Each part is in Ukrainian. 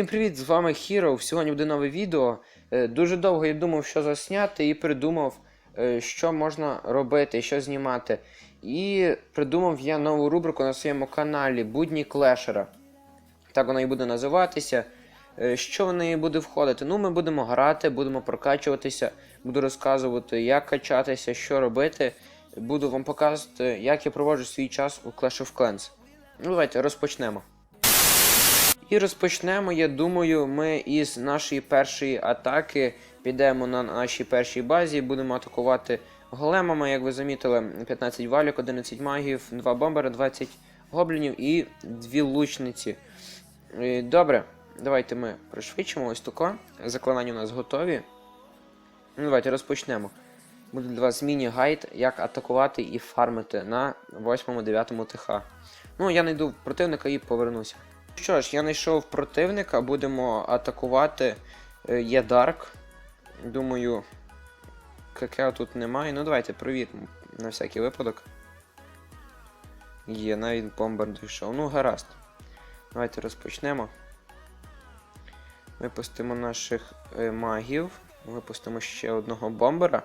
Всім привіт, з вами Хіро. Сьогодні буде нове відео. Е, Дуже довго я думав, що засняти, і придумав, е, що можна робити, що знімати. І придумав я нову рубрику на своєму каналі Будні Клешера. Так вона і буде називатися. Е, Що в неї буде входити? Ну, ми будемо грати, будемо прокачуватися, буду розказувати, як качатися, що робити. Буду вам показувати, як я проводжу свій час у Clash of Clans. Ну, давайте розпочнемо. І розпочнемо, я думаю, ми із нашої першої атаки підемо на нашій першій базі будемо атакувати големами, як ви замітили, 15 валік, 11 магів, 2 бомбери, 20 гоблінів і 2 лучниці. Добре, давайте ми пришвидшимо ось тако. Заклинання у нас готові. Ну, давайте розпочнемо. Буде для вас міні-гайд, як атакувати і фармити на 8-9 ТХ. Ну, я знайду противника і повернуся. Що ж, я знайшов противника, будемо атакувати. Е, Є Дарк. Думаю, КК тут немає. Ну давайте провіримо на всякий випадок. Є, навіть бомбар дійшов. Ну, гаразд. Давайте розпочнемо. Випустимо наших е, магів. Випустимо ще одного бомбера.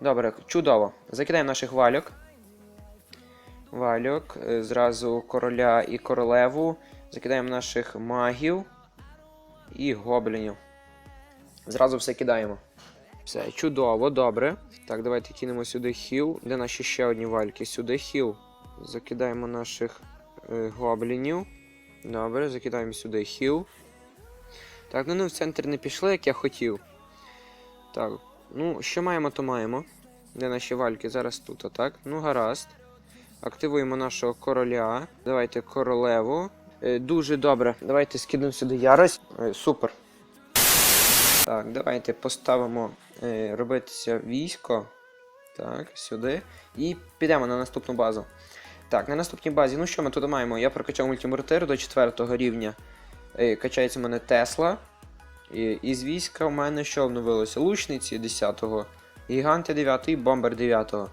Добре, чудово. Закидаємо наших вальок. Вальок. е, Зразу короля і королеву. Закидаємо наших магів і гоблінів. Зразу все кидаємо. Все, чудово, добре. Так, давайте кинемо сюди хіл. Де наші ще одні вальки? Сюди хіл. Закидаємо наших е, гоблінів. Добре, закидаємо сюди хіл. Так, ну, ну в центр не пішли, як я хотів. Так, ну, що маємо, то маємо. Де наші вальки? Зараз тут, так? Ну, гаразд. Активуємо нашого короля. Давайте королеву. Е, Дуже добре. Давайте скинемо сюди ярость. Е, Супер. Так, давайте поставимо е, робитися військо. Так, сюди. І підемо на наступну базу. Так, на наступній базі, ну що ми тут маємо? Я прокачав мультимортир до 4 рівня. Качається в мене Тесла. І, із війська в мене що обновилося? Лучниці 10-го, гіганти 9 і бомбер 9-го.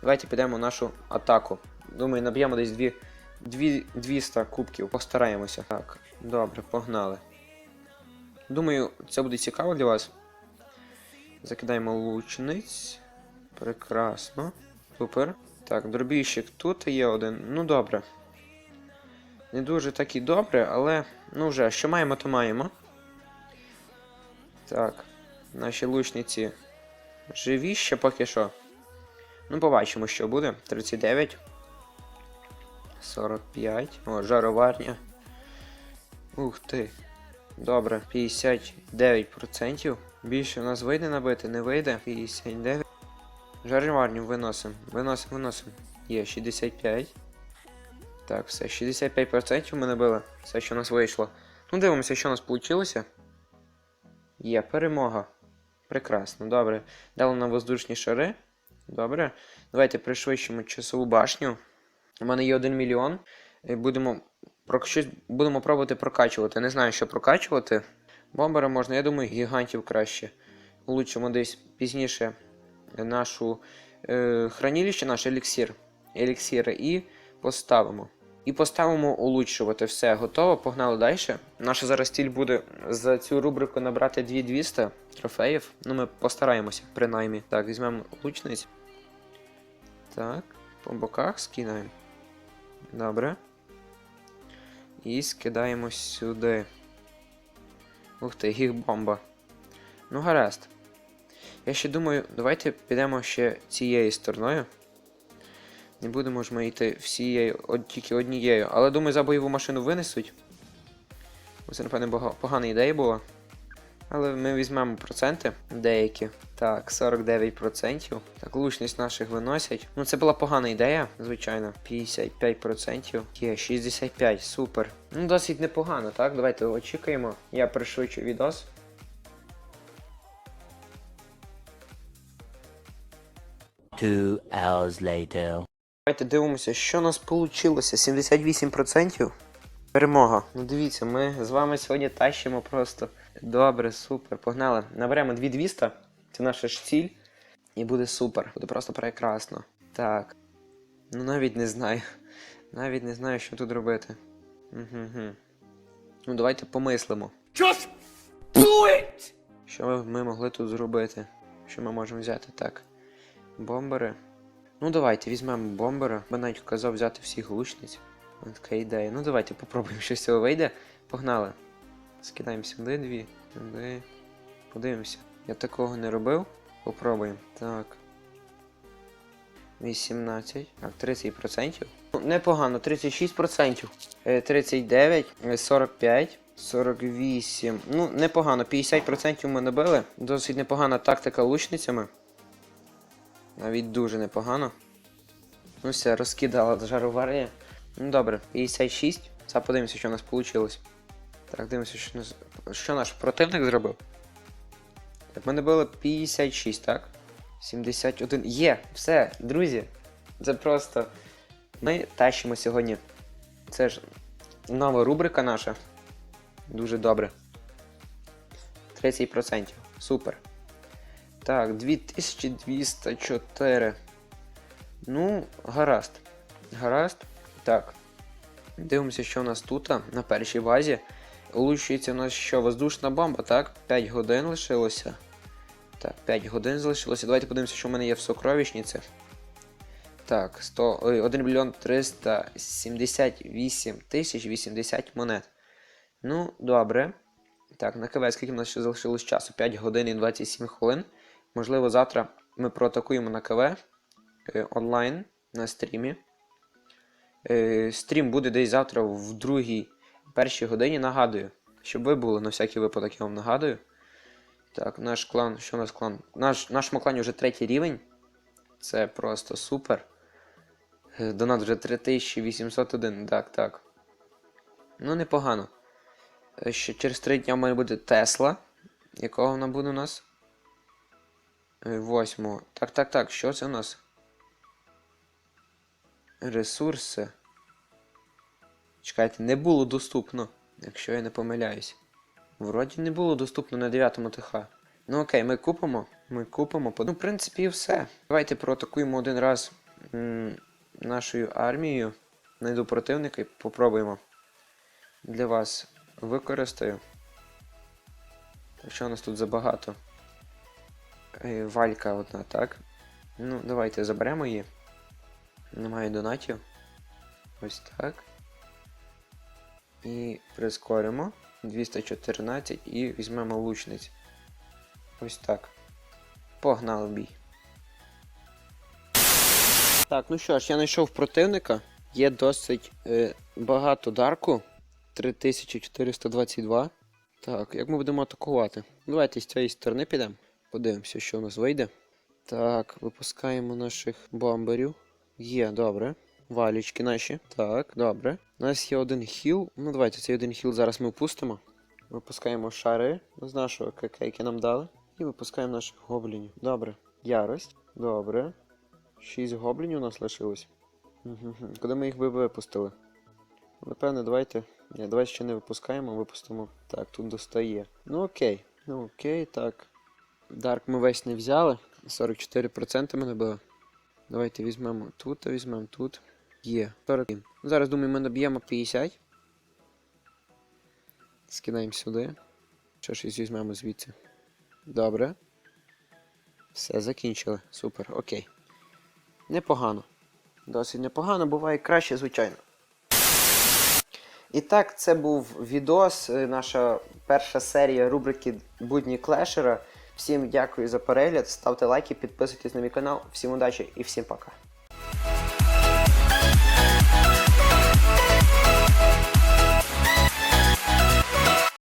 Давайте підемо в нашу атаку. Думаю, наб'ємо десь дві, дві, 200 кубків. Постараємося. Так, добре, погнали. Думаю, це буде цікаво для вас. Закидаємо лучниць. Прекрасно. Супер. Так, дробійщик тут є один. Ну добре. Не дуже так і добре, але ну вже, що маємо, то маємо. Так, наші лучниці живі ще поки що. Ну, побачимо, що буде. 39. 45. О, жароварня. Ух ти. Добре, 59%. Більше у нас вийде набити, не вийде. 59. Жароварню виносимо. Виносимо, виносимо. Є 65. Так, все, 65% ми набили. Все, що у нас вийшло. Ну, дивимося, що у нас вийшло. Є перемога. Прекрасно, добре. Дали нам воздушні шари. Добре. Давайте пришвидшимо часову башню. У мене є 1 мільйон. Будемо щось будемо пробувати прокачувати. Не знаю, що прокачувати. Бомбера можна, я думаю, гігантів краще. Улучшимо десь пізніше нашу е, хранилище, наш еліксир. Еліксири і поставимо. І поставимо улучшувати. Все, готово, погнали далі. Наша зараз ціль буде за цю рубрику набрати 2200 трофеїв. Ну, ми постараємося, принаймні. Так, візьмемо лучниць. Так, по боках скидаємо. Добре. І скидаємо сюди. Ух ти, гіг-бомба. Ну, гаразд. Я ще думаю, давайте підемо ще цією стороною. Не будемо ж ми йти всією, от тільки однією. Але думаю, за бойову машину винесуть. Це, напевне, погана ідея була. Але ми візьмемо проценти деякі. Так, 49%. Так, лучність наших виносять. Ну, це була погана ідея, звичайно. 55%. Є, 65, супер. Ну, досить непогано, так? Давайте очікуємо. Я пришвидшу відос. Two hours later. Давайте дивимося, що у нас вийшло. 78%. Перемога. Ну дивіться, ми з вами сьогодні тащимо просто. Добре, супер. Погнали. Наберемо 2200. Це наша ж ціль. І буде супер. Буде просто прекрасно. Так. Ну навіть не знаю. Навіть не знаю, що тут робити. Угу. Ну давайте помислимо. Just do it! Що ми, ми могли тут зробити? Що ми можемо взяти? Так. Бомбери. Ну давайте візьмемо бомбера. Я навіть казав взяти всіх лучниць. Ось Така ідея. Ну давайте попробуємо, що з цього вийде. Погнали. Скидаємо сюди дві. Подивимося. Я такого не робив. Попробуємо. Так. 18. Так, 30%. Ну, Непогано, 36%. Е, 39, е, 45, 48. Ну, непогано, 50% ми набили. Досить непогана тактика лучницями. Навіть дуже непогано. Ну все, розкидала жароварія. Ну добре, 56. Зараз подивимося, що у нас вийшло. Так, дивимося, що, нас... що наш противник зробив. Так, ми набили 56, так? 71. Є, все, друзі. Це просто. Ми тащимо сьогодні. Це ж нова рубрика наша. Дуже добре. 30%. Супер. Так, 2204. Ну, гаразд. Гаразд. Так. Дивимося, що у нас тут на першій базі. Улучшується у нас що? Воздушна бомба, так? 5 годин лишилося. Так, 5 годин залишилося. Давайте подивимося, що в мене є в сокровищниці. Так, 100, ой, 1 мільйон 378 тисяч 80 монет. Ну, добре. Так, на КВ, скільки в нас ще залишилось часу? 5 годин і 27 хвилин. Можливо, завтра ми проатакуємо на КВ е, онлайн на стрімі. Е, стрім буде десь завтра в другій першій годині. Нагадую, щоб ви були на всякий випадок, я вам нагадую. Так, наш клан, що у нас клан? Наш, нашому клані вже третій рівень. Це просто супер. Е, Донат вже 3801, так, так. Ну, непогано. Е, Ще через 3 дня має бути Тесла. Якого вона буде у нас? Е, Восьмого. Так, так, так, що це у нас? Ресурси. Чекайте, не було доступно, якщо я не помиляюсь. Вроді не було доступно на 9 ТХ. Ну окей, ми купимо. Ми купимо. Ну, в принципі, і все. Давайте проатакуємо один раз нашою армією. Найду противника і попробуємо. Для вас використаю. Що у нас тут забагато. Е, Валька одна, так? Ну, давайте заберемо її. Немає донатів. Ось так. І прискоримо. 214 і візьмемо лучниць. Ось так. Погнали бій. Так, ну що ж, я знайшов противника. Є досить е, багато дарку. 3422. Так, як ми будемо атакувати? Давайте з цієї сторони підемо. Подивимося, що у нас вийде. Так, випускаємо наших бомберів. Є, добре. Валічки наші. Так, добре. У нас є один хіл. Ну давайте цей один хіл зараз ми впустимо. Випускаємо шари з нашого КК, які нам дали. І випускаємо наших гоблінів. Добре. Ярость. Добре. Шість гоблінів у нас лишилось. Угу. Куди ми їх би випустили? Напевне, давайте. Ні, давай ще не випускаємо, випустимо. Так, тут достає. Ну окей. Ну окей, так. Дарк ми весь не взяли. 44% ми набили. Давайте візьмемо тут, а візьмемо тут. Є. 40. Зараз думаю, ми наб'ємо 50. Скидаємо сюди. Що щось візьмемо звідси. Добре. Все, закінчили. Супер, окей. Непогано. Досить непогано, буває краще, звичайно. І так, це був відос, е, наша перша серія рубрики Будні Клешера. Всім дякую за перегляд, ставте лайки, підписуйтесь на мій канал. Всім удачі і всім пока.